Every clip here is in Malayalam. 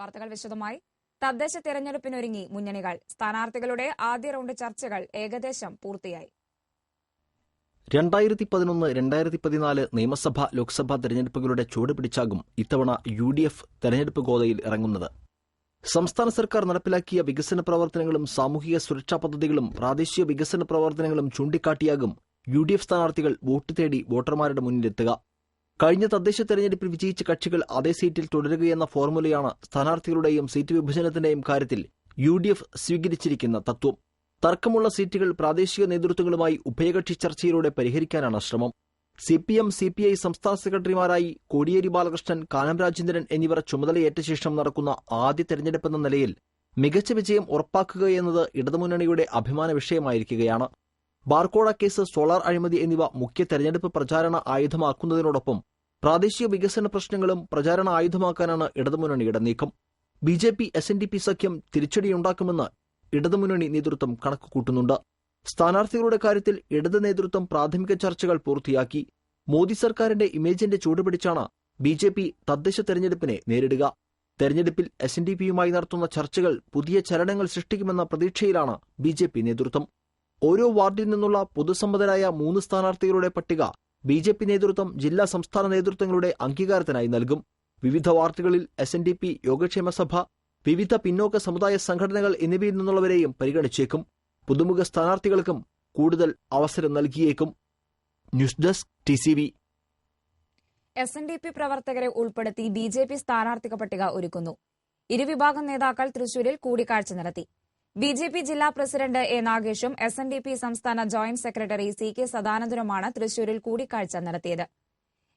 വാർത്തകൾ വിശദമായി. തദ്ദേശ തെരഞ്ഞെടുപ്പിനൊരുങ്ങി മുന്നണികൾ. സ്ഥാനാർത്ഥികളുടെ ആദ്യ റൗണ്ട് ചർച്ചകൾ ഏകദേശം പൂർത്തിയായി. രണ്ടായിരത്തി പതിനൊന്ന് രണ്ടായിരത്തി പതിനാല് നിയമസഭാ ലോക്സഭാ തെരഞ്ഞെടുപ്പുകളുടെ ചുവട് പിടിച്ചാകും ഇത്തവണ യു ഡി എഫ് തെരഞ്ഞെടുപ്പ് ഗോതയിൽ ഇറങ്ങുന്നത്. സംസ്ഥാന സർക്കാർ നടപ്പിലാക്കിയ വികസന പ്രവർത്തനങ്ങളും സാമൂഹിക സുരക്ഷാ പദ്ധതികളും പ്രാദേശിക വികസന പ്രവർത്തനങ്ങളും ചൂണ്ടിക്കാട്ടിയാകും യു ഡി എഫ് സ്ഥാനാർത്ഥികൾ വോട്ട് തേടി വോട്ടർമാരുടെ മുന്നിലെത്തുക. കഴിഞ്ഞ തദ്ദേശ തെരഞ്ഞെടുപ്പിൽ വിജയിച്ച കക്ഷികൾ അതേ സീറ്റിൽ തുടരുകയെന്ന ഫോർമുലയാണ് സ്ഥാനാർത്ഥികളുടെയും സീറ്റ് വിഭജനത്തിന്റെയും കാര്യത്തിൽ യു ഡി എഫ് സ്വീകരിച്ചിരിക്കുന്ന തത്വം. തർക്കമുള്ള സീറ്റുകൾ പ്രാദേശിക നേതൃത്വങ്ങളുമായി ഉഭയകക്ഷി ചർച്ചയിലൂടെ പരിഹരിക്കാനാണ് ശ്രമം. C P M C P I സംസ്ഥാന സെക്രട്ടറിമാരായി കോടിയേരി ബാലകൃഷ്ണൻ കാനം രാജേന്ദ്രൻ എന്നിവർ ചുമതലയേറ്റ ശേഷം നടക്കുന്ന ആദ്യ തെരഞ്ഞെടുപ്പെന്ന നിലയിൽ മികച്ച വിജയം ഉറപ്പാക്കുകയെന്നത് ഇടതുമുന്നണിയുടെ അഭിമാന വിഷയമായിരിക്കുകയാണ്. ബാർക്കോട കേസ് സോളാർ അഴിമതി എന്നിവ മുഖ്യ തെരഞ്ഞെടുപ്പ് പ്രചാരണ ആയുധമാക്കുന്നതിനോടൊപ്പം പ്രാദേശിക വികസന പ്രശ്നങ്ങളും പ്രചാരണ ആയുധമാക്കാനാണ് ഇടതുമുന്നണിയുടെ നീക്കം. B J P S N D P സഖ്യം തിരിച്ചടിയുണ്ടാക്കുമെന്ന് ഇടതുമുന്നണി നേതൃത്വം കണക്കുകൂട്ടുന്നുണ്ട്. സ്ഥാനാർത്ഥികളുടെ കാര്യത്തിൽ ഇടത് നേതൃത്വം പ്രാഥമിക ചർച്ചകൾ പൂർത്തിയാക്കി. മോദി സർക്കാരിന്റെ ഇമേജിന്റെ ചൂടുപിടിച്ചാണ് ബി ജെ പി തദ്ദേശ തെരഞ്ഞെടുപ്പിനെ നേരിടുക. തെരഞ്ഞെടുപ്പിൽ എസ് എൻ ഡി പിയുമായി നടത്തുന്ന ചർച്ചകൾ പുതിയ ചലനങ്ങൾ സൃഷ്ടിക്കുമെന്ന പ്രതീക്ഷയിലാണ് ബി ജെ പി നേതൃത്വം. ഓരോ വാർഡിൽ നിന്നുള്ള പൊതുസമ്മതരായ മൂന്ന് സ്ഥാനാർത്ഥികളുടെ പട്ടിക ബി ജെ പി നേതൃത്വം ജില്ലാ സംസ്ഥാന നേതൃത്വങ്ങളുടെ അംഗീകാരത്തിനായി നൽകും. വിവിധ വാർഡുകളിൽ S N D P Yogakshema Sabha വിവിധ പിന്നോക്ക സമുദായ സംഘടനകൾ എന്നിവയിൽ നിന്നുള്ളവരെയും പരിഗണിച്ചേക്കും. പുതുമുഖ സ്ഥാനാർത്ഥികൾക്കും കൂടുതൽ അവസരം നൽകിയേക്കും. News desk T C V. S N D P പ്രവർത്തകരെ ഉൾപ്പെടുത്തി ബി ജെ പി സ്ഥാനാർത്ഥിക പട്ടിക ഒരുക്കുന്നു. ഇരുവിഭാഗം നേതാക്കൾ തൃശൂരിൽ കൂടിക്കാഴ്ച നടത്തി. ബി ജെ പി ജില്ലാ പ്രസിഡന്റ് എ നാഗേഷും എസ് എൻ ഡി പി സംസ്ഥാന ജോയിന്റ് സെക്രട്ടറി സി കെ സദാനന്ദനുമാണ് തൃശൂരിൽ കൂടിക്കാഴ്ച നടത്തിയത്.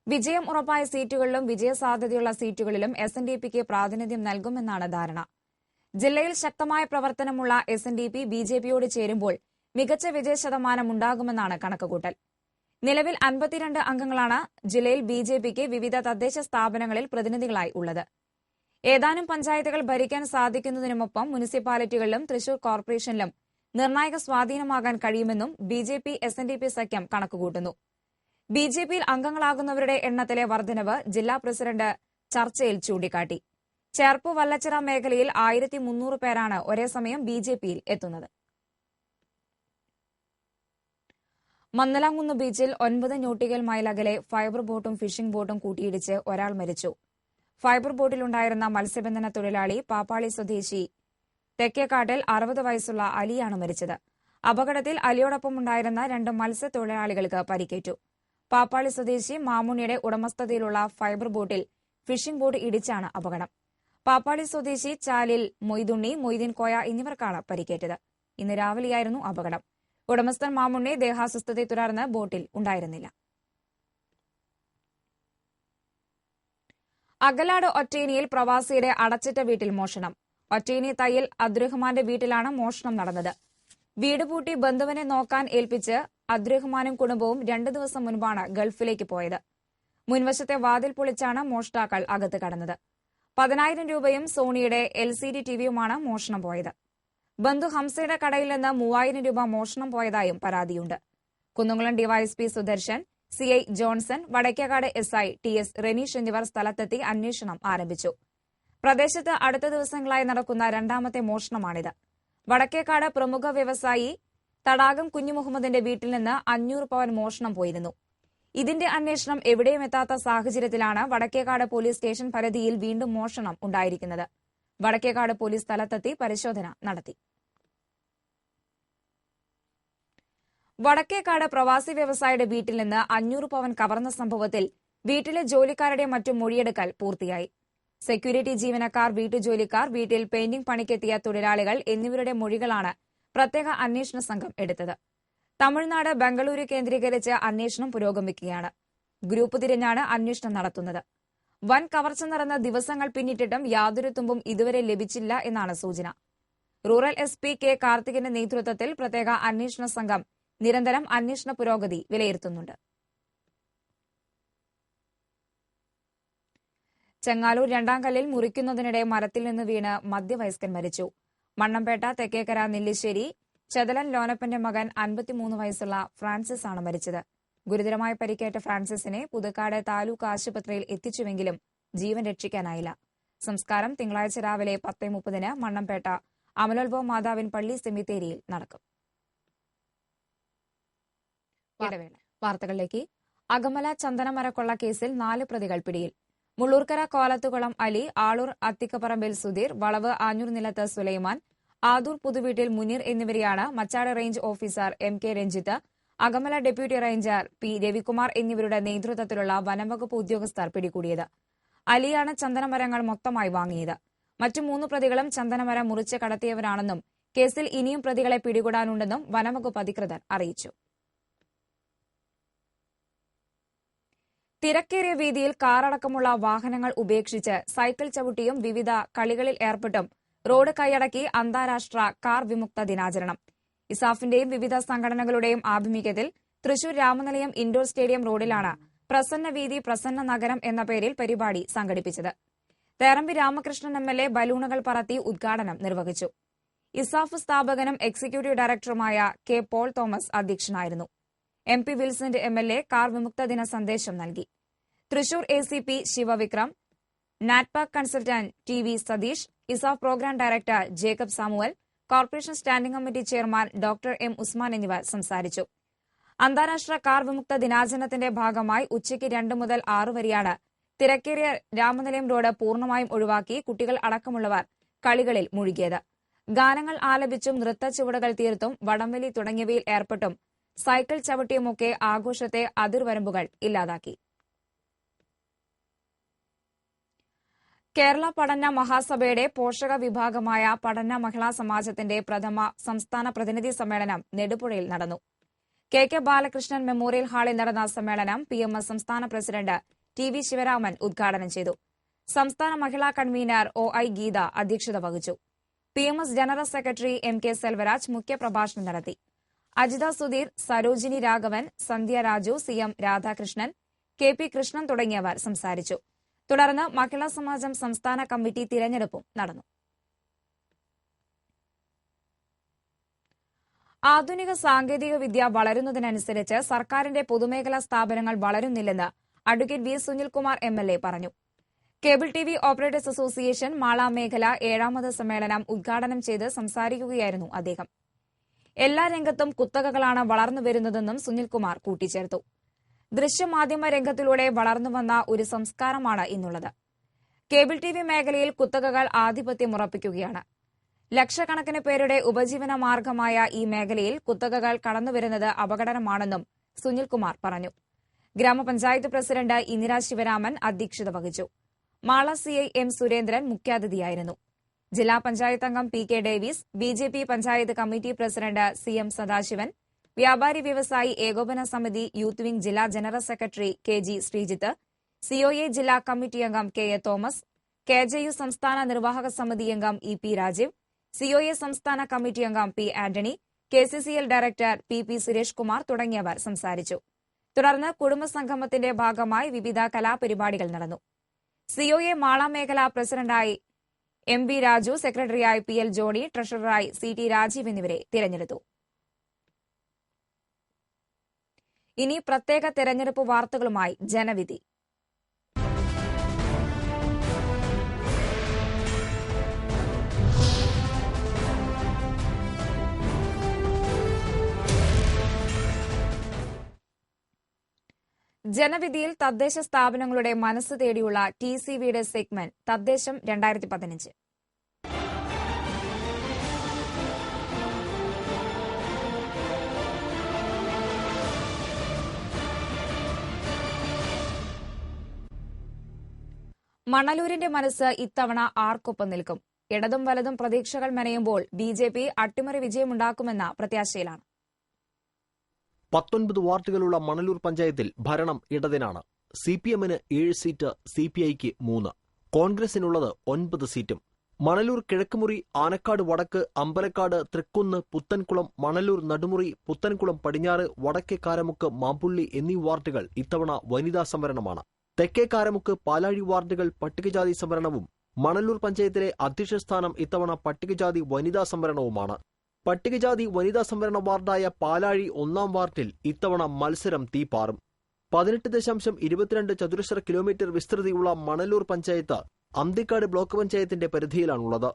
വിജയം ഉറപ്പായ സീറ്റുകളിലും വിജയസാധ്യതയുള്ള സീറ്റുകളിലും എസ് എൻ ഡി പിക്ക് പ്രാതിനിധ്യം നൽകുമെന്നാണ് ധാരണ. ജില്ലയിൽ ശക്തമായ പ്രവർത്തനമുള്ള S N D P B J പിയോട് ചേരുമ്പോൾ മികച്ച വിജയ ശതമാനം ഉണ്ടാകുമെന്നാണ് കണക്കുകൂട്ടൽ. നിലവിൽ അൻപത്തിരണ്ട് അംഗങ്ങളാണ് ജില്ലയിൽ ബി ജെ പിക്ക് വിവിധ തദ്ദേശ സ്ഥാപനങ്ങളിൽ പ്രതിനിധികളായി ഉള്ളത്. ഏതാനും പഞ്ചായത്തുകൾ ഭരിക്കാൻ സാധിക്കുന്നതിനുമൊപ്പം മുനിസിപ്പാലിറ്റികളിലും തൃശൂർ കോർപ്പറേഷനിലും നിർണായക സ്വാധീനമാകാൻ കഴിയുമെന്നും B J P S N D P സഖ്യം കണക്കുകൂട്ടുന്നു. ബി ജെ പിയിൽ അംഗങ്ങളാകുന്നവരുടെ എണ്ണത്തിലെ വർധനവ് ജില്ലാ പ്രസിഡന്റ് ചർച്ചയിൽ ചൂണ്ടിക്കാട്ടി. ചേർപ്പ് വല്ലച്ചിറ മേഖലയിൽ ആയിരത്തി മുന്നൂറ് പേരാണ് ഒരേ സമയം ബി ജെ പിയിൽ എത്തുന്നത്. മന്നലാംകുന്ന് ബീച്ചിൽ ഒൻപത് നോട്ടിക്കൽ മൈൽ അകലെ ഫൈബർ ബോട്ടും ഫിഷിംഗ് ബോട്ടും കൂട്ടിയിടിച്ച് ഒരാൾ മരിച്ചു. ഫൈബർ ബോട്ടിലുണ്ടായിരുന്ന മത്സ്യബന്ധന തൊഴിലാളി പാപ്പാളി സ്വദേശി തെക്കേക്കാട്ടിൽ അറുപത് വയസ്സുള്ള അലിയാണ് മരിച്ചത്. അപകടത്തിൽ അലിയോടൊപ്പം ഉണ്ടായിരുന്ന രണ്ട് മത്സ്യത്തൊഴിലാളികൾക്ക് പരിക്കേറ്റു. പാപ്പാളി സ്വദേശി മാമുണിയുടെ ഉടമസ്ഥതയിലുള്ള ഫൈബർ ബോട്ടിൽ ഫിഷിംഗ് ബോട്ട് ഇടിച്ചാണ് അപകടം. പാപ്പാളി സ്വദേശി ചാലിൽ മൊയ്തുണ്ണി മൊയ്തീൻ കോയ എന്നിവർക്കാണ് പരിക്കേറ്റത്. ഇന്ന് രാവിലെയായിരുന്നു അപകടം. ഉടമസ്ഥൻ മാമുണ്ണി ദേഹാസ്വസ്ഥതയെ തുടർന്ന് ബോട്ടിൽ ഉണ്ടായിരുന്നില്ല. അകലാട് ഒറ്റേനിയിൽ പ്രവാസിയുടെ അടച്ചിട്ട വീട്ടിൽ മോഷണം. ഒറ്റേനി തയ്യൽ അബ്ദുറഹ്മാന്റെ വീട്ടിലാണ് മോഷണം നടന്നത്. വീട് പൂട്ടി ബന്ധുവിനെ നോക്കാൻ ഏൽപ്പിച്ച് അബ്ദുറഹ്മാനും കുടുംബവും രണ്ടു ദിവസം മുൻപാണ് ഗൾഫിലേക്ക് പോയത്. മുൻവശത്തെ വാതിൽ പൊളിച്ചാണ് മോഷ്ടാക്കൾ അകത്ത് കടന്നത്. പതിനായിരം രൂപയും സോണിയുടെ എൽ സി ഡി ടിവിയുമാണ് മോഷണം പോയത്. ബന്ധു ഹംസയുടെ കടയിൽ നിന്ന് മൂവായിരം രൂപ മോഷണം പോയതായും പരാതിയുണ്ട്. Kunnamkulam DYSP Sudarshan C I Johnson Vadakkekad S I T S Reneesh എന്നിവർ സ്ഥലത്തെത്തി അന്വേഷണം ആരംഭിച്ചു. പ്രദേശത്ത് അടുത്ത ദിവസങ്ങളായി നടക്കുന്ന രണ്ടാമത്തെ മോഷണമാണിത്. വടക്കേക്കാട് പ്രമുഖ വ്യവസായി തടാകം കുഞ്ഞുമുഹമ്മദിന്റെ വീട്ടിൽ നിന്ന് അഞ്ഞൂറ് പവൻ മോഷണം പോയിരുന്നു. ഇതിന്റെ അന്വേഷണം എവിടെയും എത്താത്ത സാഹചര്യത്തിലാണ് വടക്കേക്കാട് പോലീസ് സ്റ്റേഷൻ പരിധിയിൽ വീണ്ടും മോഷണം ഉണ്ടായിരിക്കുന്നത്. വടക്കേക്കാട് പോലീസ് സ്ഥലത്തെത്തി പരിശോധന നടത്തി. വടക്കേക്കാട് പ്രവാസി വ്യവസായിയുടെ വീട്ടിൽ നിന്ന് അഞ്ഞൂറ് പവൻ കവർന്ന സംഭവത്തിൽ വീട്ടിലെ ജോലിക്കാരുടെ മറ്റും മൊഴിയെടുക്കൽ പൂർത്തിയായി. സെക്യൂരിറ്റി ജീവനക്കാർ വീട്ടുജോലിക്കാർ വീട്ടിൽ പെയിന്റിംഗ് പണിക്കെത്തിയ തൊഴിലാളികൾ എന്നിവരുടെ മൊഴികളാണ് പ്രത്യേക അന്വേഷണ സംഘം എടുത്തത്. തമിഴ്നാട് ബംഗളൂരു കേന്ദ്രീകരിച്ച് അന്വേഷണം പുരോഗമിക്കുകയാണ്. ഗ്രൂപ്പ് തിരിഞ്ഞാണ് അന്വേഷണം നടത്തുന്നത്. വൻ കവർച്ച നടന്ന ദിവസങ്ങൾ പിന്നിട്ടിട്ടും യാതൊരു തുമ്പും ഇതുവരെ ലഭിച്ചില്ല എന്നാണ് സൂചന. റൂറൽ എസ് പി കെ കാർത്തികിന്റെ നേതൃത്വത്തിൽ പ്രത്യേക അന്വേഷണ സംഘം നിരന്തരം അന്വേഷണ പുരോഗതി വിലയിരുത്തുന്നുണ്ട്. ചെങ്ങാലൂർ രണ്ടാം കല്ലിൽ മുറിക്കുന്നതിനിടെ മരത്തിൽ നിന്ന് വീണ് മധ്യവയസ്കൻ മരിച്ചു. മണ്ണംപേട്ട തെക്കേക്കര നെല്ലിശ്ശേരി ചെതലൻ ലോനപ്പന്റെ മകൻ അൻപത്തിമൂന്ന് വയസ്സുള്ള ഫ്രാൻസിസ് ആണ് മരിച്ചത്. ഗുരുതരമായി പരിക്കേറ്റ ഫ്രാൻസിസിനെ പുതുക്കാട് താലൂക്ക് ആശുപത്രിയിൽ എത്തിച്ചുവെങ്കിലും ജീവൻ രക്ഷിക്കാനായില്ല. സംസ്കാരം തിങ്കളാഴ്ച രാവിലെ പത്തേ മുപ്പതിന് മണ്ണംപേട്ട അമലോത്ഭവ മാതാവിൻ പള്ളി സെമിത്തേരിയിൽ നടക്കും. ഇടവേള. വാർത്തകളിലേക്ക്. അകമല ചന്ദനമരക്കൊള്ള കേസിൽ നാല് പ്രതികൾ പിടിയിൽ. മുള്ളൂർക്കര കോലത്തുകുളം അലി ആളൂർ അത്തിക്കപ്പറമ്പിൽ സുധീർ വളവ് ആഞ്ഞൂർ നിലത്ത് സുലൈമാൻ ആദൂർ പുതുവീട്ടിൽ മുനീർ എന്നിവരെയാണ് Machad range officer M K Ranjith Akamala deputy ranger P Ravikumar എന്നിവരുടെ നേതൃത്വത്തിലുള്ള വനംവകുപ്പ് ഉദ്യോഗസ്ഥർ പിടികൂടിയത്. അലിയാണ് ചന്ദനമരങ്ങൾ മൊത്തമായി വാങ്ങിയത്. മറ്റു മൂന്ന് പ്രതികളും ചന്ദനമരം മുറിച്ച് കടത്തിയവരാണെന്നും കേസിൽ ഇനിയും പ്രതികളെ പിടികൂടാനുണ്ടെന്നും വനംവകുപ്പ് അധികൃതർ അറിയിച്ചു. തിരക്കേറിയ വീതിയിൽ കാറടക്കമുള്ള വാഹനങ്ങൾ ഉപേക്ഷിച്ച് സൈക്കിൾ ചവിട്ടിയും വിവിധ കളികളിൽ ഏർപ്പെട്ടും. റോഡ് കൈയടക്കി അന്താരാഷ്ട്ര കാർ വിമുക്ത ദിനാചരണം. ഇസാഫിന്റെയും വിവിധ സംഘടനകളുടെയും ആഭിമുഖ്യത്തിൽ തൃശൂർ രാമനിലയം ഇൻഡോർ സ്റ്റേഡിയം റോഡിലാണ് പ്രസന്ന വീതി പ്രസന്ന നഗരം എന്ന പേരിൽ പരിപാടി സംഘടിപ്പിച്ചത്. Therambi Ramakrishnan M L A ബലൂണുകൾ പറത്തി ഉദ്ഘാടനം നിർവഹിച്ചു. ഇസാഫ് സ്ഥാപകനും എക്സിക്യൂട്ടീവ് ഡയറക്ടറുമായ കെ പോൾ തോമസ് അധ്യക്ഷനായിരുന്നു. എം പി വിൽസന്റെ എം എൽ എ കാർ വിമുക്ത ദിന സന്ദേശം നൽകി. Thrissur A C P Shivavikram NATPAC consultant T V Satheesh ESAF programme director Jacob Samuel corporation standing committee chairman doctor M Usman എന്നിവർ സംസാരിച്ചു. അന്താരാഷ്ട്ര കാർ വിമുക്ത ദിനാചരണത്തിന്റെ ഭാഗമായി ഉച്ചയ്ക്ക് രണ്ട് മുതൽ ആറ് വരെയാണ് തിരക്കേറിയ രാമനിലയം റോഡ് പൂർണമായും ഒഴിവാക്കി കുട്ടികൾ അടക്കമുള്ളവർ കളികളിൽ മുഴുകിയത്. ഗാനങ്ങൾ ആലപിച്ചും നൃത്ത ചുവടുകൾ തീർത്തും വടംവലി തുടങ്ങിയവയിൽ ഏർപ്പെട്ടും സൈക്കിൾ ചവിട്ടിയുമൊക്കെ ആഘോഷത്തെ അതിർവരമ്പുകൾ ഇല്ലാതാക്കി. കേരള പഠന മഹാസഭയുടെ പോഷക വിഭാഗമായ പഠന മഹിളാ സമാജത്തിന്റെ പ്രഥമ സംസ്ഥാന പ്രതിനിധി സമ്മേളനം നെടുപുഴയിൽ നടന്നു. കെ കെ ബാലകൃഷ്ണൻ മെമ്മോറിയൽ ഹാളിൽ നടന്ന സമ്മേളനം പി എം എസ് സംസ്ഥാന പ്രസിഡന്റ് ടി വി ശിവരാമൻ ഉദ്ഘാടനം ചെയ്തു. സംസ്ഥാന മഹിളാ കൺവീനർ ഒ ഐ ഗീത അധ്യക്ഷത വഹിച്ചു. P M S general secretary M K Selvaraj മുഖ്യപ്രഭാഷണം നടത്തി. Ajitha Sudheer Sarojini Raghavan Sandhya Raju C M Radhakrishnan K P Krishnan തുടങ്ങിയവർ സംസാരിച്ചു. തുടർന്ന് മഹിളാ സമാജം സംസ്ഥാന കമ്മിറ്റി തിരഞ്ഞെടുപ്പും നടന്നു. ആധുനിക സാങ്കേതിക വിദ്യ വളരുന്നതിനനുസരിച്ച് സർക്കാരിന്റെ പൊതുമേഖലാ സ്ഥാപനങ്ങൾ വളരുന്നില്ലെന്ന് advocate V Sunilkumar M L A പറഞ്ഞു. Cable T V operators association Mala മേഖല ഏഴാമത് സമ്മേളനം ഉദ്ഘാടനം ചെയ്ത് സംസാരിക്കുകയായിരുന്നു അദ്ദേഹം. എല്ലാ രംഗത്തും കുത്തകകളാണ് വളർന്നു വരുന്നതെന്നും സുനിൽകുമാർ കൂട്ടിച്ചേർത്തു. ദൃശ്യമാധ്യമ രംഗത്തിലൂടെ വളർന്നുവന്ന ഒരു സംസ്കാരമാണ് ഇന്നുള്ളത്. കേബിൾ ടി വി മേഖലയിൽ കുത്തകകൾ ആധിപത്യമുറപ്പിക്കുകയാണ് ലക്ഷക്കണക്കിന് പേരുടെ ഉപജീവന മാർഗമായ ഈ മേഖലയിൽ കുത്തകകൾ കടന്നുവരുന്നത് അപകടനമാണെന്നും സുനിൽകുമാർ പറഞ്ഞു. ഗ്രാമപഞ്ചായത്ത് പ്രസിഡന്റ് ഇന്ദിരാ ശിവരാമൻ അധ്യക്ഷത വഹിച്ചു. Mala C I M Surendran മുഖ്യാതിഥിയായിരുന്നു. ജില്ലാ പഞ്ചായത്ത് അംഗം P K Davis B J P panchayat committee president C M Sadasivan വ്യാപാരി വ്യവസായി ഏകോപന സമിതി യൂത്ത് വിംഗ് ജില്ലാ general secretary K G Sreejith COA ജില്ലാ കമ്മിറ്റി അംഗം K A Thomas K J U സംസ്ഥാന നിർവാഹക സമിതി അംഗം ഇ പി രാജീവ് സിഒഎ സംസ്ഥാന കമ്മിറ്റി അംഗം P Antony K C C L director P P Suresh Kumar തുടങ്ങിയവർ സംസാരിച്ചു. തുടർന്ന് കുടുംബസംഗമത്തിന്റെ ഭാഗമായി വിവിധ കലാപരിപാടികൾ നടന്നു. സിഒഎ മാള മേഖല പ്രസിഡന്റായി എം വി രാജു സെക്രട്ടറിയായി പി എൽ ജോണി ട്രഷററായി സി ടി രാജീവ് എന്നിവരെ തിരഞ്ഞെടുത്തു. ഇനി പ്രത്യേക തെരഞ്ഞെടുപ്പ് വാർത്തകളുമായി ജനവിധി. ജനവിധിയിൽ തദ്ദേശ സ്ഥാപനങ്ങളുടെ മനസ്സ് തേടിയുള്ള ടി സി വിയുടെ സെഗ്മെന്റ് തദ്ദേശം രണ്ടായിരത്തി പതിനഞ്ച്. മണലൂരിന്റെ മനസ്സ് ഇത്തവണ ആർക്കൊപ്പം നിൽക്കും? ഇടതും വലതും പ്രതീക്ഷകൾ മെനയുമ്പോൾ ബി ജെ പി അട്ടിമറി വിജയമുണ്ടാക്കുമെന്ന പ്രത്യാശയിലാണ്. പത്തൊൻപത് വാർഡുകളുള്ള മണലൂർ പഞ്ചായത്തിൽ ഭരണം ഇടതിനാണ്. സി പി എമ്മിന് ഏഴ് സീറ്റ് സി പി ഐക്ക് മൂന്ന്. കോൺഗ്രസിനുള്ളത് ഒൻപത് സീറ്റും. മണലൂർ കിഴക്കുമുറി ആനക്കാട് വടക്ക് അമ്പലക്കാട് തൃക്കുന്ന് പുത്തൻകുളം മണലൂർ നടുമുറി പുത്തൻകുളം പടിഞ്ഞാറ് വടക്കേ കാരമുക്ക് മാമ്പുള്ളി എന്നീ വാർഡുകൾ ഇത്തവണ വനിതാ സംവരണമാണ്. തെക്കേ കാരമുക്ക് പാലാഴി വാർഡുകൾ പട്ടികജാതി സംവരണവും. മണലൂർ പഞ്ചായത്തിലെ അധ്യക്ഷസ്ഥാനം ഇത്തവണ പട്ടികജാതി വനിതാ സംവരണവുമാണ്. പട്ടികജാതി വനിതാ സംവരണ വാർഡായ പാലാഴി ഒന്നാം വാർഡിൽ ഇത്തവണ മത്സരം തീപാറും. പതിനെട്ട് ദശാംശം ഇരുപത്തിരണ്ട് ചതുരശ്ര കിലോമീറ്റർ വിസ്തൃതിയുള്ള മണലൂർ പഞ്ചായത്ത് അന്തിക്കാട് ബ്ലോക്ക് പഞ്ചായത്തിന്റെ പരിധിയിലാണുള്ളത്.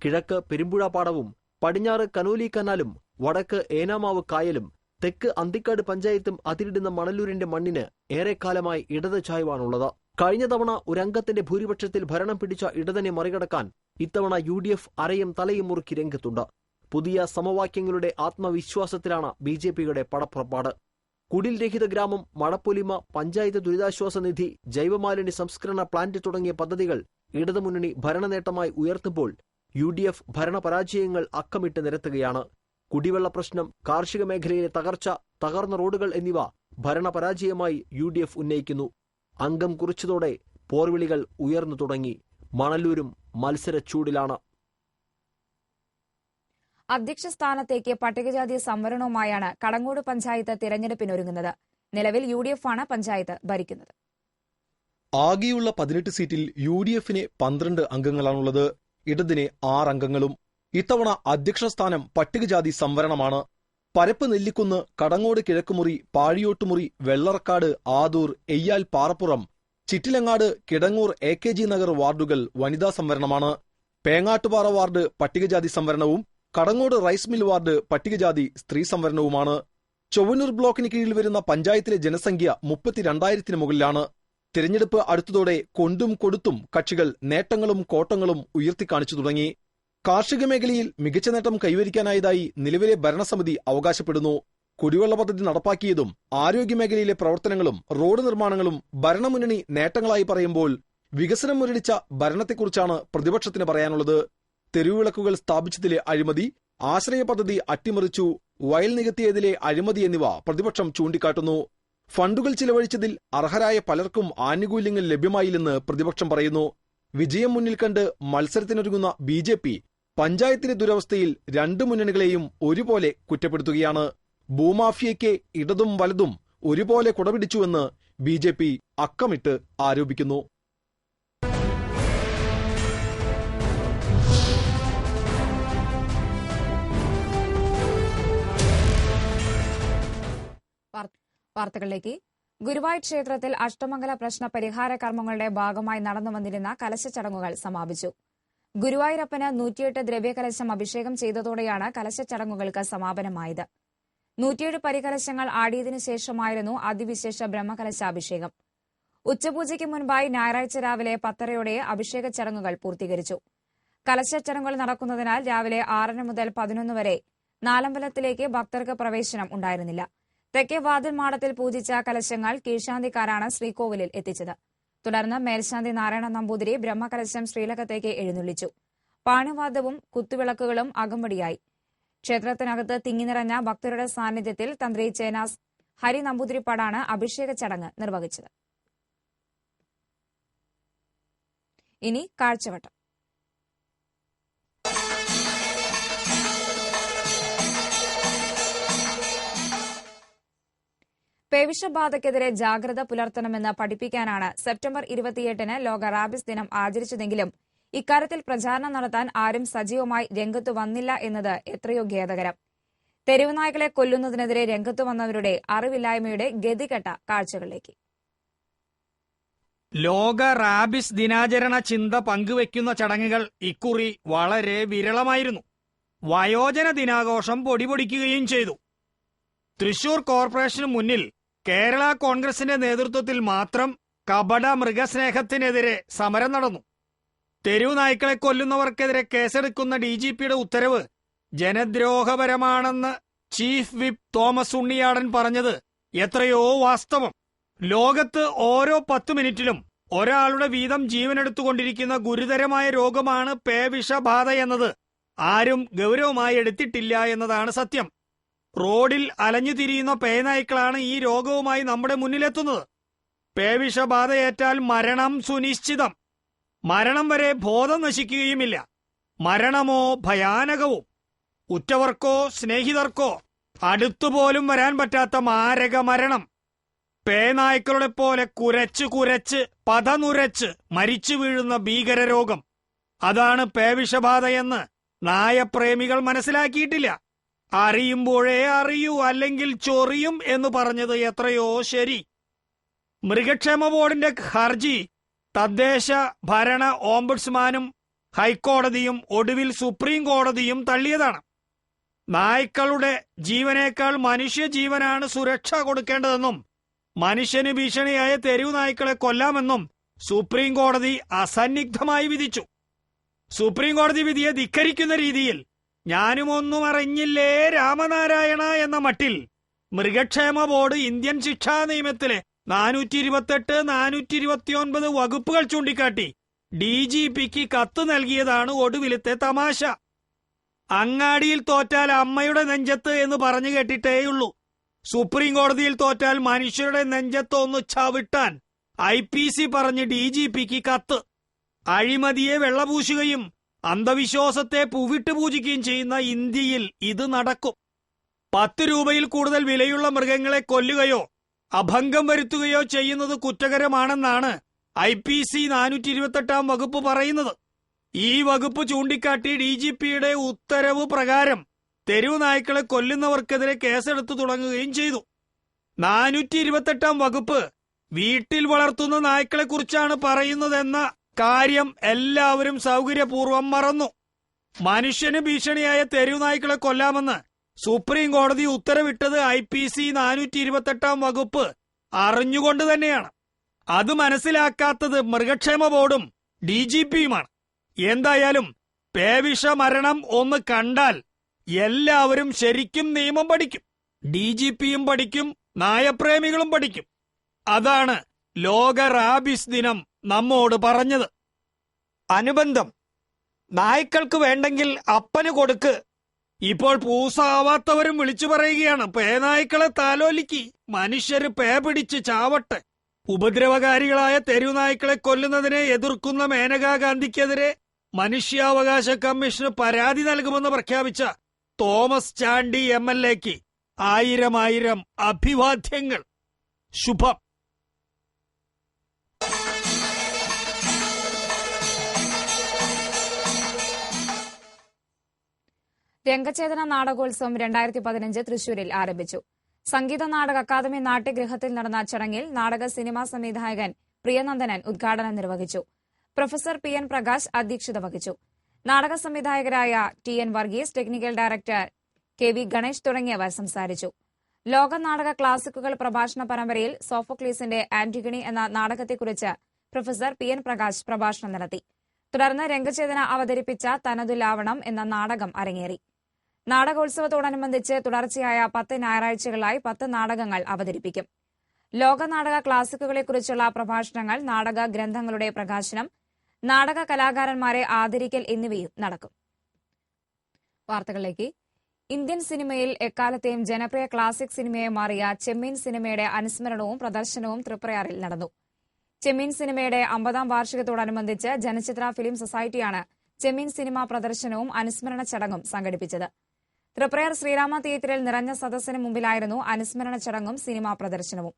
കിഴക്ക് പെരുമ്പുഴ പാടവും പടിഞ്ഞാറ് കനോലി കനാലും വടക്ക് ഏനാമാവ് കായലും തെക്ക് അന്തിക്കാട് പഞ്ചായത്തും അതിരിടുന്ന മണലൂരിന്റെ മണ്ണിന് ഏറെക്കാലമായി ഇടത് ചായ്വാണുള്ളത്. കഴിഞ്ഞ തവണ ഒരംഗത്തിന്റെ ഭൂരിപക്ഷത്തിൽ ഭരണം പിടിച്ച ഇടതിനെ മറികടക്കാൻ ഇത്തവണ യു ഡി എഫ് അരയും തലയും മുറുക്കി രംഗത്തുണ്ട്. പുതിയ സമവാക്യങ്ങളുടെ ആത്മവിശ്വാസത്തിലാണ് ബി ജെ പിയുടെ പടപ്പുറപ്പാട്. കുടിൽ രഹിത ഗ്രാമം മഴപ്പൊലിമ പഞ്ചായത്ത് ദുരിതാശ്വാസ നിധി ജൈവമാലിന്യ സംസ്കരണ പ്ലാന്റ് തുടങ്ങിയ പദ്ധതികൾ ഇടതുമുന്നണി ഭരണനേട്ടമായി ഉയർത്തുമ്പോൾ യു ഡി എഫ് ഭരണപരാജയങ്ങൾ അക്കമിട്ട് നിരത്തുകയാണ്. കുടിവെള്ള പ്രശ്നം കാർഷിക മേഖലയിലെ തകർച്ച തകർന്ന റോഡുകൾ എന്നിവ ഭരണപരാജയമായി യു ഡി എഫ് ഉന്നയിക്കുന്നു. അംഗം കുറിച്ചതോടെ പോർവിളികൾ ഉയർന്നു തുടങ്ങി. മണലൂരും മത്സര ചൂടിലാണ് അധ്യക്ഷ സ്ഥാനത്തേക്ക് പട്ടികജാതി സംവരണവുമായാണ് കടങ്ങോട് പഞ്ചായത്ത് തിരഞ്ഞെടുപ്പിനൊരുങ്ങുന്നത്. നിലവിൽ യു ഡി എഫ് ആണ് പഞ്ചായത്ത് ഭരിക്കുന്നത്. ആകെയുള്ള പതിനെട്ട് സീറ്റിൽ യു ഡി എഫിന് പന്ത്രണ്ട് അംഗങ്ങളാണുള്ളത്. ഇടതിന് ആറ് അംഗങ്ങളും. ഇത്തവണ അധ്യക്ഷ സ്ഥാനം പട്ടികജാതി സംവരണമാണ്. Parappu Nellikkunnu Kadangode Kizhakkumuri Pazhiyottumuri Vellarakkad Adoor Eyyal Parappuram Chittilangad Kidangoor A K G Nagar വാർഡുകൾ വനിതാ സംവരണമാണ്. പേങ്ങാട്ടുപാറ വാർഡ് പട്ടികജാതി സംവരണവും കടങ്ങോട് റൈസ് മിൽ വാർഡ് പട്ടികജാതി സ്ത്രീ സംവരണവുമാണ്. ചൊവ്വന്നൂർ ബ്ലോക്കിന് കീഴിൽ വരുന്ന പഞ്ചായത്തിലെ ജനസംഖ്യ മുപ്പത്തിരണ്ടായിരത്തിന് മുകളിലാണ്. തിരഞ്ഞെടുപ്പ് അടുത്തതോടെ കൊണ്ടും കൊടുത്തും കക്ഷികൾ നേട്ടങ്ങളും കോട്ടങ്ങളും ഉയർത്തിക്കാണിച്ചു തുടങ്ങി. കാർഷിക മേഖലയിൽ മികച്ച നേട്ടം കൈവരിക്കാനായതായി നിലവിലെ ഭരണസമിതി അവകാശപ്പെടുന്നു. കുടിവെള്ള പദ്ധതി നടപ്പാക്കിയതും ആരോഗ്യമേഖലയിലെ പ്രവർത്തനങ്ങളും റോഡ് നിർമ്മാണങ്ങളും ഭരണമുന്നണി നേട്ടങ്ങളായി പറയുമ്പോൾ വികസനം മുരടിച്ച ഭരണത്തെക്കുറിച്ചാണ് പ്രതിപക്ഷത്തിന് പറയാനുള്ളത്. തെരുവിളക്കുകൾ സ്ഥാപിച്ചതിലെ അഴിമതി ആശ്രയ പദ്ധതി അട്ടിമറിച്ചു വയൽ നികത്തിയതിലെ അഴിമതി എന്നിവ പ്രതിപക്ഷം ചൂണ്ടിക്കാട്ടുന്നു. ഫണ്ടുകൾ ചിലവഴിച്ചതിൽ അർഹരായ പലർക്കും ആനുകൂല്യങ്ങൾ ലഭ്യമായില്ലെന്ന് പ്രതിപക്ഷം പറയുന്നു. വിജയം മുന്നിൽ കണ്ട് മത്സരത്തിനൊരുങ്ങുന്ന ബി ജെ പി പഞ്ചായത്തിന്റെ ദുരവസ്ഥയിൽ രണ്ട് മുന്നണികളെയും ഒരുപോലെ കുറ്റപ്പെടുത്തുകയാണ്. ഭൂമാഫിയയ്ക്ക് ഇടതും വലതും ഒരുപോലെ കുടപിടിച്ചുവെന്ന് ബി ജെ പി അക്കമിട്ട് ആരോപിക്കുന്നു. വാർത്തകളിലേക്ക്. ഗുരുവായൂർ ക്ഷേത്രത്തിൽ അഷ്ടമംഗല പ്രശ്ന പരിഹാര കർമ്മങ്ങളുടെ ഭാഗമായി നടന്നു വന്നിരുന്ന കലശ ചടങ്ങുകൾ സമാപിച്ചു. ഗുരുവായൂരപ്പന് നൂറ്റിയെട്ട് ദ്രവ്യകലശം അഭിഷേകം ചെയ്തതോടെയാണ് കലശ ചടങ്ങുകൾക്ക് സമാപനമായത്. നൂറ്റിയേഴ് പരികലശങ്ങൾ ആടിയതിനു ശേഷമായിരുന്നു അതിവിശേഷ ബ്രഹ്മകലശാഭിഷേകം. ഉച്ചപൂജയ്ക്ക് മുൻപായി ഞായറാഴ്ച രാവിലെ പത്തരയോടെ അഭിഷേക ചടങ്ങുകൾ പൂർത്തീകരിച്ചു. കലശ ചടങ്ങുകൾ നടക്കുന്നതിനാൽ രാവിലെ ആറര മുതൽ പതിനൊന്ന് വരെ നാലമ്പലത്തിലേക്ക് ഭക്തർക്ക് പ്രവേശനം ഉണ്ടായിരുന്നില്ല. തെക്കേ വാതിൽ മാടത്തിൽ പൂജിച്ച കലശങ്ങൾ കീഴ്ശാന്തിക്കാരാണ് ശ്രീകോവിലിൽ എത്തിച്ചത്. തുടർന്ന് മേൽശാന്തി നാരായണ നമ്പൂതിരി ബ്രഹ്മകലശം ശ്രീലകത്തേക്ക് എഴുന്നള്ളിച്ചു. പാണിവാദവും കുത്തുവിളക്കുകളും അകമ്പടിയായി. ക്ഷേത്രത്തിനകത്ത് തിങ്ങിനിറഞ്ഞ ഭക്തരുടെ സാന്നിധ്യത്തിൽ തന്ത്രി ചേനാസ് ഹരി നമ്പൂതിരിപ്പാടാണ് അഭിഷേക ചടങ്ങ് നിർവഹിച്ചത്. ഇനി കാഴ്ചവട്ടം. പേവിഷബാധയ്ക്കെതിരെ ജാഗ്രത പുലർത്തണമെന്ന് പഠിപ്പിക്കാനാണ് സെപ്റ്റംബർ ഇരുപത്തിയെട്ടിന് ലോക റാബിസ് ദിനം ആചരിച്ചതെങ്കിലും ഇക്കാര്യത്തിൽ പ്രചാരണം നടത്താൻ ആരും സജീവമായി രംഗത്തു വന്നില്ല എന്നത് എത്രയോ ഖേദകരം. തെരുവുനായ്ക്കളെ കൊല്ലുന്നതിനെതിരെ രംഗത്തു വന്നവരുടെ അറിവില്ലായ്മയുടെ ഗതികെട്ട കാഴ്ചകളിലേക്ക്. ലോക റാബിസ് ദിനാചരണ ചിന്ത പങ്കുവെക്കുന്ന ചടങ്ങുകൾ ഇക്കുറി വളരെ വിരളമായിരുന്നു. വയോജന ദിനാഘോഷം പൊടിപൊടിക്കുകയും ചെയ്തു. തൃശൂർ കോർപ്പറേഷന് മുന്നിൽ കേരള കോൺഗ്രസിന്റെ നേതൃത്വത്തിൽ മാത്രം കപട മൃഗസ്നേഹത്തിനെതിരെ സമരം നടന്നു. തെരുവ് നായ്ക്കളെ കൊല്ലുന്നവർക്കെതിരെ കേസെടുക്കുന്ന ഡി ജി പിയുടെ ഉത്തരവ് ജനദ്രോഹപരമാണെന്ന് ചീഫ് വിപ്പ് തോമസ് ഉണ്ണിയാടൻ പറഞ്ഞത് എത്രയോ വാസ്തവം. ലോകത്ത് ഓരോ പത്ത് മിനിറ്റിലും ഒരാളുടെ വീതം ജീവനെടുത്തുകൊണ്ടിരിക്കുന്ന ഗുരുതരമായ രോഗമാണ് പേവിഷബാധ എന്നത്. ആരും ഗൗരവമായി എടുത്തിട്ടില്ല എന്നതാണ് സത്യം. റോഡിൽ അലഞ്ഞു തിരിയുന്ന പേനായ്ക്കളാണ് ഈ രോഗവുമായി നമ്മുടെ മുന്നിലെത്തുന്നത്. പേവിഷബാധയേറ്റാൽ മരണം സുനിശ്ചിതം. മരണം വരെ ബോധം നശിക്കുകയുമില്ല. മരണമോ ഭയാനകവും. ഉറ്റവർക്കോ സ്നേഹിതർക്കോ അടുത്തുപോലും വരാൻ പറ്റാത്ത മാരക മരണം. പേനായ്ക്കളുടെ പോലെ കുരച്ച് കുരച്ച് പതനുരച്ച് മരിച്ചു വീഴുന്ന ഭീകരരോഗം. അതാണ് പേവിഷബാധയെന്ന് നായപ്രേമികൾ മനസ്സിലാക്കിയിട്ടില്ല. അറിയുമ്പോഴേ അറിയൂ അല്ലെങ്കിൽ ചൊറിയും എന്ന് പറഞ്ഞത് എത്രയോ ശരി. മൃഗക്ഷേമ ബോർഡിന്റെ ഹർജി തദ്ദേശ ഭരണ ഓംബുഡ്സ്മാനും ഹൈക്കോടതിയും ഒടുവിൽ സുപ്രീം കോടതിയും തള്ളിയതാണ്. നായ്ക്കളുടെ ജീവനേക്കാൾ മനുഷ്യ ജീവനാണ് സുരക്ഷ കൊടുക്കേണ്ടതെന്നും മനുഷ്യന് ഭീഷണിയായ തെരുവ് നായ്ക്കളെ കൊല്ലാമെന്നും സുപ്രീം കോടതി അസന്നിഗ്ധമായി വിധിച്ചു. സുപ്രീം കോടതി വിധിയെ ധിക്കരിക്കുന്ന രീതിയിൽ ഞാനും ഒന്നും അറിഞ്ഞില്ലേ രാമനാരായണ എന്ന മട്ടിൽ? മൃഗക്ഷേമ ബോർഡ് ഇന്ത്യൻ ശിക്ഷാ നിയമത്തിലെ നാനൂറ്റി ഇരുപത്തെട്ട് നാനൂറ്റി ഇരുപത്തിയൊൻപത് വകുപ്പുകൾ ചൂണ്ടിക്കാട്ടി. ഡി ജി പിക്ക് കത്ത് നൽകിയതാണ് ഒടുവിലത്തെ തമാശ. അങ്ങാടിയിൽ തോറ്റാൽ അമ്മയുടെ നെഞ്ചത്ത് എന്ന് പറഞ്ഞു കേട്ടിട്ടേയുള്ളൂ. സുപ്രീം കോടതിയിൽ തോറ്റാൽ മനുഷ്യരുടെ നെഞ്ചത്ത് ഒന്ന് ചവിട്ടാൻ. ഐ പി സി പറഞ്ഞ് ഡി ജി പിക്ക് കത്ത്. അഴിമതിയെ വെള്ളപൂശുകയും അന്ധവിശ്വാസത്തെ പൂവിട്ട് പൂജിക്കുകയും ചെയ്യുന്ന ഇന്ത്യയിൽ ഇത് നടക്കും. പത്ത് രൂപയിൽ കൂടുതൽ വിലയുള്ള മൃഗങ്ങളെ കൊല്ലുകയോ അഭംഗം വരുത്തുകയോ ചെയ്യുന്നത് കുറ്റകരമാണെന്നാണ് ഐ പി സി നാനൂറ്റി ഇരുപത്തെട്ടാം വകുപ്പ് പറയുന്നത്. ഈ വകുപ്പ് ചൂണ്ടിക്കാട്ടി ഡി ജി പിയുടെ ഉത്തരവ് പ്രകാരം തെരുവ് നായ്ക്കളെ കൊല്ലുന്നവർക്കെതിരെ കേസെടുത്തു തുടങ്ങുകയും ചെയ്തു. നാനൂറ്റി ഇരുപത്തെട്ടാം വകുപ്പ് വീട്ടിൽ വളർത്തുന്ന നായ്ക്കളെ കുറിച്ചാണ് പറയുന്നതെന്ന കാര്യം എല്ലാവരും സൗകര്യപൂർവം മറന്നു. മനുഷ്യന് ഭീഷണിയായ തെരുവ് നായ്ക്കളെ കൊല്ലാമെന്ന് സുപ്രീം കോടതി ഉത്തരവിട്ടത് ഐ പി സി നാനൂറ്റി ഇരുപത്തെട്ടാം വകുപ്പ് അറിഞ്ഞുകൊണ്ട് തന്നെയാണ്. അത് മനസ്സിലാക്കാത്തത് മൃഗക്ഷേമ ബോർഡും ഡി ജി പിയുമാണ്. എന്തായാലും പേവിഷ മരണം ഒന്ന് കണ്ടാൽ എല്ലാവരും ശരിക്കും നിയമം പഠിക്കും. ഡി ജി പിയും പഠിക്കും നായപ്രേമികളും പഠിക്കും. അതാണ് ലോക റാബിസ് ദിനം നമ്മോട് പറഞ്ഞത്. അനുബന്ധം നായ്ക്കൾക്ക് വേണ്ടെങ്കിൽ അപ്പന് കൊടുക്ക്. ഇപ്പോൾ പൂസാവാത്തവരും വിളിച്ചു പറയുകയാണ് പേനായ്ക്കളെ താലോലിക്ക്. മനുഷ്യര് പേ പിടിച്ച് ചാവട്ടെ. ഉപദ്രവകാരികളായ തെരുവുനായ്ക്കളെ കൊല്ലുന്നതിനെ എതിർക്കുന്ന മേനകാ ഗാന്ധിക്കെതിരെ മനുഷ്യാവകാശ കമ്മീഷന് പരാതി നൽകുമെന്ന് പ്രഖ്യാപിച്ച തോമസ് ചാണ്ടി എം എൽ എക്ക് ആയിരം ആയിരം അഭിവാദ്യങ്ങൾ. ശുഭം. രംഗചേതന നാടകോത്സവം രണ്ടായിരത്തി പതിനഞ്ച് തൃശൂരിൽ ആരംഭിച്ചു. സംഗീത നാടക അക്കാദമി നാട്യഗൃഹത്തിൽ നടന്ന ചടങ്ങിൽ നാടക സിനിമാ സംവിധായകൻ പ്രിയനന്ദനൻ ഉദ്ഘാടനം നിർവഹിച്ചു. പ്രൊഫസർ പി എൻ പ്രകാശ് അധ്യക്ഷത വഹിച്ചു. നാടക സംവിധായകരായ T N Varghese technical director K V Ganesh തുടങ്ങിയവർ സംസാരിച്ചു. ലോക നാടക ക്ലാസിക്കുകൾ പ്രഭാഷണ പരമ്പരയിൽ സോഫോക്ലീസിന്റെ ആന്റിഗണി എന്ന നാടകത്തെക്കുറിച്ച് പ്രൊഫസർ പി എൻ പ്രകാശ് പ്രഭാഷണം നടത്തി. തുടർന്ന് രംഗചേതന അവതരിപ്പിച്ച തനതു ലാവണം എന്ന നാടകം അരങ്ങേറി. നാടകോത്സവത്തോടനുബന്ധിച്ച് തുടർച്ചയായ പത്ത് ഞായറാഴ്ചകളായി പത്ത് നാടകങ്ങൾ അവതരിപ്പിക്കും. ലോക നാടക ക്ലാസിക്കുകളെക്കുറിച്ചുള്ള പ്രഭാഷണങ്ങൾ നാടക ഗ്രന്ഥങ്ങളുടെ പ്രകാശനം നാടക കലാകാരന്മാരെ ആദരിക്കൽ എന്നിവയും നടക്കും. വാർത്തകളിലേക്ക് ഇന്ത്യൻ സിനിമയിൽ എക്കാലത്തെയും ജനപ്രിയ ക്ലാസിക് സിനിമയെ മാറിയ ചെമ്മീൻ സിനിമയുടെ അനുസ്മരണവും പ്രദർശനവും തൃപ്രയാറിൽ നടന്നു. ചെമ്മീൻ സിനിമയുടെ അമ്പതാം വാർഷികത്തോടനുബന്ധിച്ച് ജനചിത്ര ഫിലിം സൊസൈറ്റിയാണ് ചെമ്മീൻ സിനിമ പ്രദർശനവും അനുസ്മരണ ചടങ്ങും സംഘടിപ്പിച്ചത്. തൃപ്രയാർ ശ്രീരാമ തിയേറ്ററിൽ നിറഞ്ഞ സദസ്സിന് മുമ്പിലായിരുന്നു അനുസ്മരണ ചടങ്ങും സിനിമാ പ്രദർശനവും.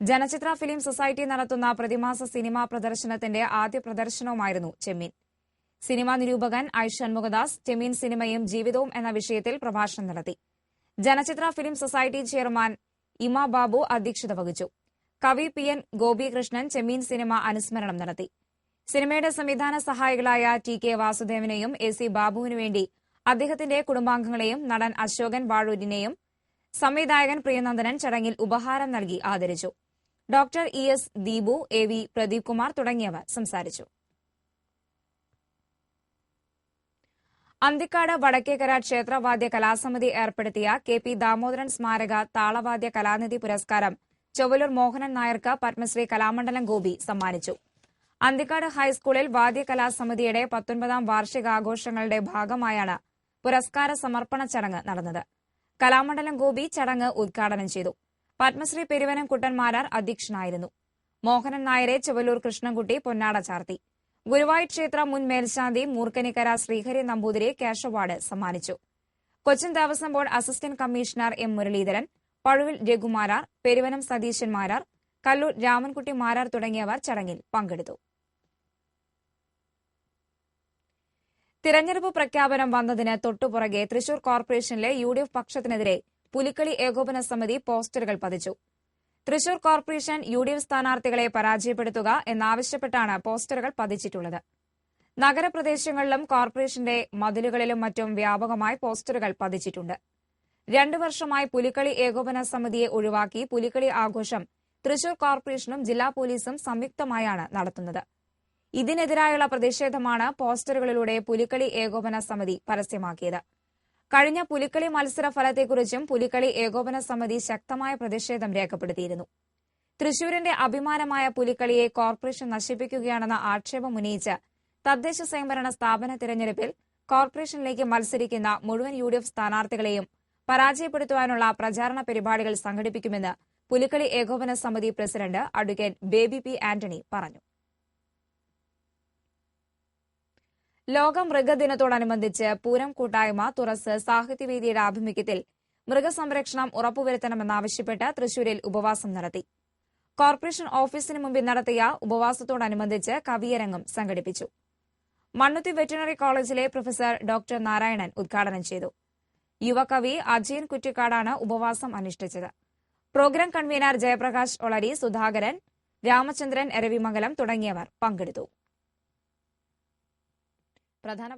ജനചിത്ര ഫിലിം സൊസൈറ്റി നടത്തുന്ന പ്രതിമാസ സിനിമാ പ്രദർശനത്തിന്റെ ആദ്യ പ്രദർശനവുമായിരുന്നു ചെമ്മീൻ. സിനിമാ നിരൂപകൻ ഐ ഷൺമുഖദാസ് ടെമീൻ സിനിമയും ജീവിതവും എന്ന വിഷയത്തിൽ പ്രഭാഷണം നടത്തി. Janachitra film society chairman Ima Babu അധ്യക്ഷത വഹിച്ചു. കവി പി എൻ ഗോപികൃഷ്ണൻ ചെമ്മീൻ സിനിമ അനുസ്മരണം നടത്തി. സിനിമയുടെ സംവിധാന സഹായികളായ ടി കെ വാസുദേവനെയും എ സി ബാബുവിനു വേണ്ടി അദ്ദേഹത്തിന്റെ കുടുംബാംഗങ്ങളെയും നടൻ അശോകൻ വാഴൂരിനെയും സംവിധായകൻ പ്രിയനന്ദനൻ ചടങ്ങിൽ ഉപഹാരം നൽകി ആദരിച്ചു. Doctor E S Deepu A V Pradeep Kumar തുടങ്ങിയവർ സംസാരിച്ചു. അന്തിക്കാട് വടക്കേക്കര ക്ഷേത്രവാദ്യ കലാസമിതി ഏർപ്പെടുത്തിയ കെ പി ദാമോദരൻ സ്മാരക താളവാദ്യ കലാനിധി പുരസ്കാരം ചൊവ്വലൂർ മോഹനൻ നായർക്ക് പത്മശ്രീ കലാമണ്ഡലം ഗോപി സമ്മാനിച്ചു. അന്തിക്കാട് ഹൈസ്കൂളിൽ വാദ്യ കലാസമിതിയുടെ പത്തൊൻപതാം വാർഷികാഘോഷങ്ങളുടെ ഭാഗമായാണ് പുരസ്കാര സമർപ്പണ ചടങ്ങ് നടന്നത്. കലാമണ്ഡലം ഗോപി ചടങ്ങ് ഉദ്ഘാടനം ചെയ്തു. പത്മശ്രീ പെരുവനം കുട്ടൻമാരാർ അധ്യക്ഷനായിരുന്നു. മോഹനൻ നായരെ ചൊവ്വലൂർ കൃഷ്ണൻകുട്ടി പൊന്നാട ചാർത്തി. ഗുരുവായൂർ ക്ഷേത്ര മുൻ മേൽശാന്തി മൂർക്കനിക്കര ശ്രീഹരി നമ്പൂതിരി ക്യാഷ് അവാർഡ് സമ്മാനിച്ചു. Cochin Devaswom board assistant commissioner M Muraleedharan Pazhuvil Raghumarar Peruvanam Satheesan Marar Kallur Ramankutty Marar തുടങ്ങിയവർ ചടങ്ങിൽ പങ്കെടുത്തു. തിരഞ്ഞെടുപ്പ് പ്രഖ്യാപനം വന്നതിന് തൊട്ടുപുറകെ തൃശൂർ കോർപ്പറേഷനിലെ യു ഡി എഫ് പക്ഷത്തിനെതിരെ പുലിക്കളി ഏകോപന സമിതി പോസ്റ്ററുകൾ പതിച്ചു. Thrissur corporation U D F സ്ഥാനാർത്ഥികളെ പരാജയപ്പെടുത്തുക എന്നാവശ്യപ്പെട്ടാണ് പോസ്റ്ററുകൾ പതിച്ചിട്ടുള്ളത്. നഗരപ്രദേശങ്ങളിലും കോർപ്പറേഷന്റെ മതിലുകളിലും മറ്റും വ്യാപകമായി പോസ്റ്ററുകൾ പതിച്ചിട്ടുണ്ട്. രണ്ടു വർഷമായി പുലിക്കളി ഏകോപന സമിതിയെ ഒഴിവാക്കി പുലിക്കളി ആഘോഷം തൃശൂർ കോർപ്പറേഷനും ജില്ലാ പോലീസും സംയുക്തമായാണ് നടത്തുന്നത്. ഇതിനെതിരായുള്ള പ്രതിഷേധമാണ് പോസ്റ്ററുകളിലൂടെ പുലിക്കളി ഏകോപന സമിതി പരസ്യമാക്കിയത്. കഴിഞ്ഞ പുലിക്കളി മത്സര ഫലത്തെക്കുറിച്ചും പുലിക്കളി ഏകോപന സമിതി ശക്തമായ പ്രതിഷേധം രേഖപ്പെടുത്തിയിരുന്നു. തൃശൂരിന്റെ അഭിമാനമായ പുലിക്കളിയെ കോർപ്പറേഷൻ നശിപ്പിക്കുകയാണെന്ന ആക്ഷേപം ഉന്നയിച്ച് തദ്ദേശ സ്വയംഭരണ സ്ഥാപന തിരഞ്ഞെടുപ്പിൽ കോർപ്പറേഷനിലേക്ക് മത്സരിക്കുന്ന മുഴുവൻ യു ഡി എഫ് സ്ഥാനാർത്ഥികളെയും പരാജയപ്പെടുത്തുവാനുള്ള പ്രചാരണ പരിപാടികൾ സംഘടിപ്പിക്കുമെന്ന് പുലിക്കളി ഏകോപന സമിതി president advocate Baby P Antony പറഞ്ഞു. ലോക മൃഗദിനത്തോടനുബന്ധിച്ച് പൂരം കൂട്ടായ്മ തുറസ് സാഹിത്യവേദിയുടെ ആഭിമുഖ്യത്തിൽ മൃഗസംരക്ഷണം ഉറപ്പുവരുത്തണമെന്നാവശ്യപ്പെട്ട് തൃശൂരിൽ ഉപവാസം നടത്തി. കോർപ്പറേഷൻ ഓഫീസിന് മുമ്പിൽ നടത്തിയ ഉപവാസത്തോടനുബന്ധിച്ച് കവിയരങ്ങും സംഘടിപ്പിച്ചു. മണ്ണുത്തി വെറ്റിനറി കോളേജിലെ പ്രൊഫസർ ഡോക്ടർ നാരായണൻ ഉദ്ഘാടനം ചെയ്തു. യുവകവി അജയൻ കുറ്റിക്കാടാണ് ഉപവാസം അനുഷ്ഠിച്ചത്. പ്രോഗ്രാം കൺവീനർ ജയപ്രകാശ് ഒളരി സുധാകരൻ രാമചന്ദ്രൻ എരവിമംഗലം തുടങ്ങിയവർ പങ്കെടുത്തു. ప్రధాన